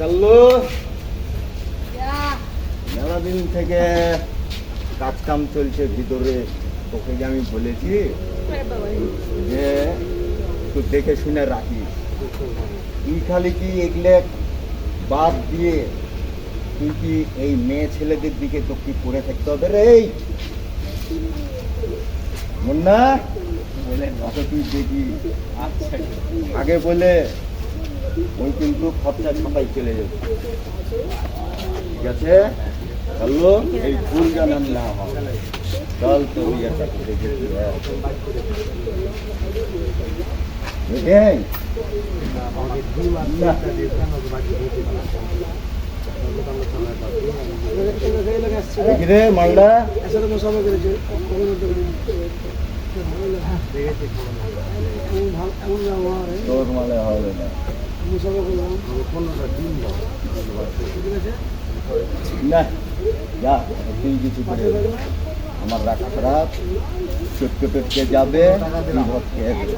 কাল্লু মেলা দিন থেকে কাজ কাম চলছে ভিতরে তোকে যে আমি বলেছি যে একটু দেখে শুনে রাখিস। তুই খালি কি এগুলো বাদ দিয়ে তুই কি এই মেয়ে ছেলেদের দিকে তো কি করে থাকতে হবে রে? মুন্না! বলে তুই দেখি আগে বলে ওই কিন্তু খরচা ছাপাই চলে যাবে। ঠিক আছে? চলো এই ভুল যেন না হয়। চল তো ইয়েটা করে দেখি হ্যাঁ। মালদা। তোর মানে হবে না। না যা তুই কিছু করে। আমার রাখা খারাপ চটকে টটকে যাবে খেয়ে দেবে।